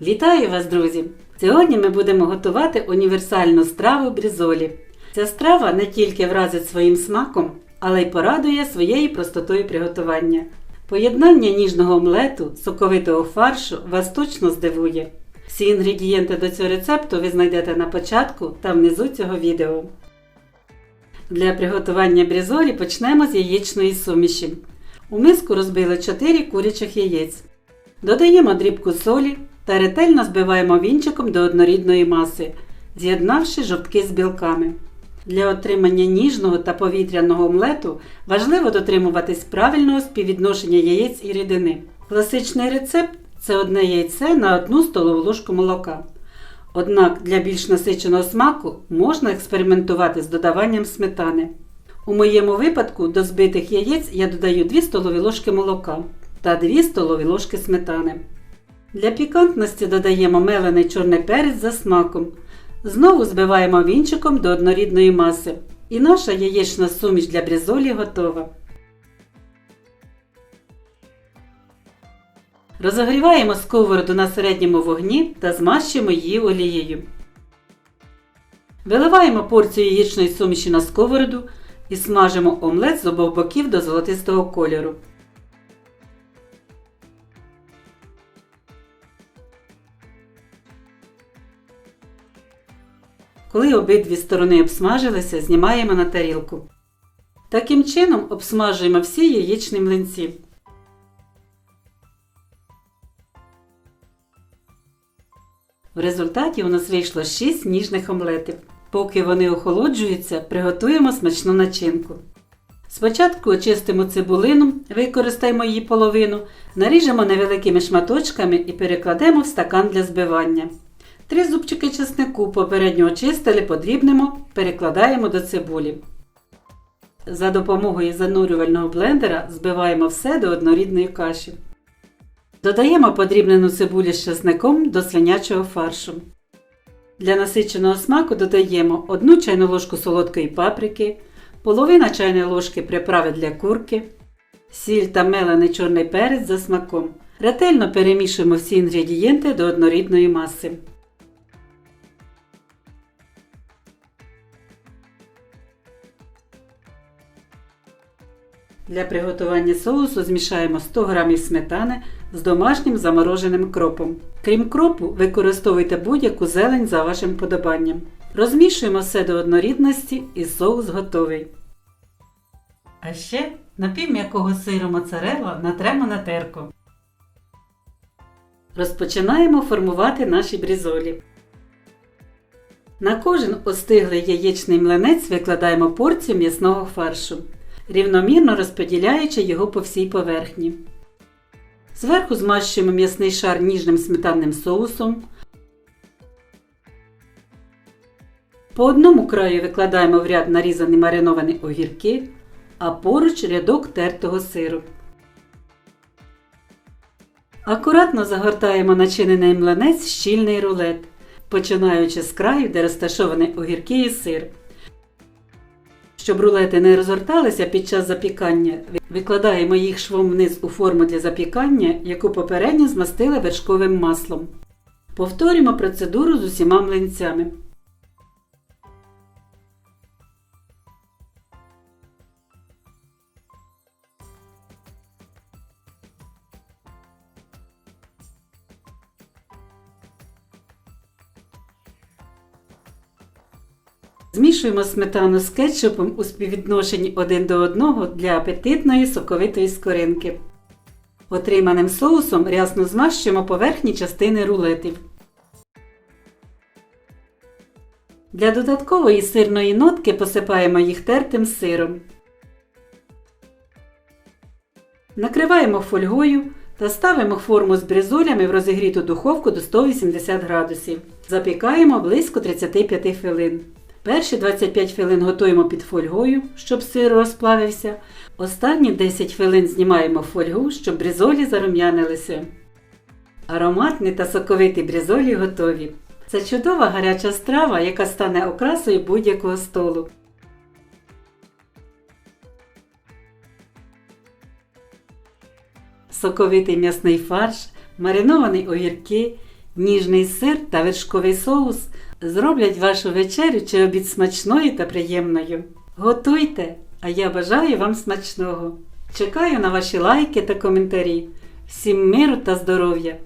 Вітаю вас, друзі! Сьогодні ми будемо готувати універсальну страву брізолі. Ця страва не тільки вразить своїм смаком, але й порадує своєю простотою приготування. Поєднання ніжного омлету, соковитого фаршу вас точно здивує. Всі інгредієнти до цього рецепту ви знайдете на початку та внизу цього відео. Для приготування брізолі почнемо з яєчної суміші. У миску розбили 4 курячих яєць. Додаємо дрібку солі та ретельно збиваємо вінчиком до однорідної маси, з'єднавши жовтки з білками. Для отримання ніжного та повітряного омлету важливо дотримуватись правильного співвідношення яєць і рідини. Класичний рецепт це одне яйце на одну столову ложку молока. Однак для більш насиченого смаку можна експериментувати з додаванням сметани. У моєму випадку до збитих яєць я додаю 2 столові ложки молока та 2 столові ложки сметани. Для пікантності додаємо мелений чорний перець за смаком. Знову збиваємо вінчиком до однорідної маси. І наша яєчна суміш для брізолі готова. Розогріваємо сковороду на середньому вогні та змащуємо її олією. Виливаємо порцію яєчної суміші на сковороду і смажимо омлет з обох боків до золотистого кольору. Коли обидві сторони обсмажилися, знімаємо на тарілку. Таким чином обсмажуємо всі яєчні млинці. В результаті у нас вийшло 6 ніжних омлетів. Поки вони охолоджуються, приготуємо смачну начинку. Спочатку очистимо цибулину, використаємо її половину, наріжемо невеликими шматочками і перекладемо в стакан для збивання. Три зубчики чеснику попередньо очистили, подрібнемо, перекладаємо до цибулі. За допомогою занурювального блендера збиваємо все до однорідної каші. Додаємо подрібнену цибулю з чесником до свинячого фаршу. Для насиченого смаку додаємо 1 чайну ложку солодкої паприки, половина чайної ложки приправи для курки, сіль та мелений чорний перець за смаком. Ретельно перемішуємо всі інгредієнти до однорідної маси. Для приготування соусу змішаємо 100 г сметани з домашнім замороженим кропом. Крім кропу, використовуйте будь-яку зелень за вашим подобанням. Розмішуємо все до однорідності і соус готовий. А ще напівм'якого сиру моцарелла натремо на терку. Розпочинаємо формувати наші брізолі. На кожен остиглий яєчний млинець викладаємо порцію м'ясного фаршу рівномірно розподіляючи його по всій поверхні. Зверху змащуємо м'ясний шар ніжним сметанним соусом. По одному краю викладаємо в ряд нарізані мариновані огірки, а поруч рядок тертого сиру. Акуратно загортаємо начинений млинець щільний рулет, починаючи з краю, де розташовані огірки і сир. Щоб рулети не розгорталися під час запікання, викладаємо їх швом вниз у форму для запікання, яку попередньо змастили вершковим маслом. Повторюємо процедуру з усіма млинцями. Змішуємо сметану з кетчупом у співвідношенні один до одного для апетитної соковитої скоринки. Отриманим соусом рясно змащуємо поверхні частини рулетів. Для додаткової сирної нотки посипаємо їх тертим сиром. Накриваємо фольгою та ставимо форму з бризолями в розігріту духовку до 180 градусів. Запікаємо близько 35 хвилин. Перші 25 хвилин готуємо під фольгою, щоб сир розплавився. Останні 10 хвилин знімаємо фольгу, щоб брізолі зарум'янилися. Ароматні та соковиті брізолі готові. Це чудова гаряча страва, яка стане окрасою будь-якого столу. Соковитий м'ясний фарш, мариновані огірки, Ніжний сир та вершковий соус зроблять вашу вечерю чи обід смачною та приємною. Готуйте, а я бажаю вам смачного. Чекаю на ваші лайки та коментарі. Всім миру та здоров'я!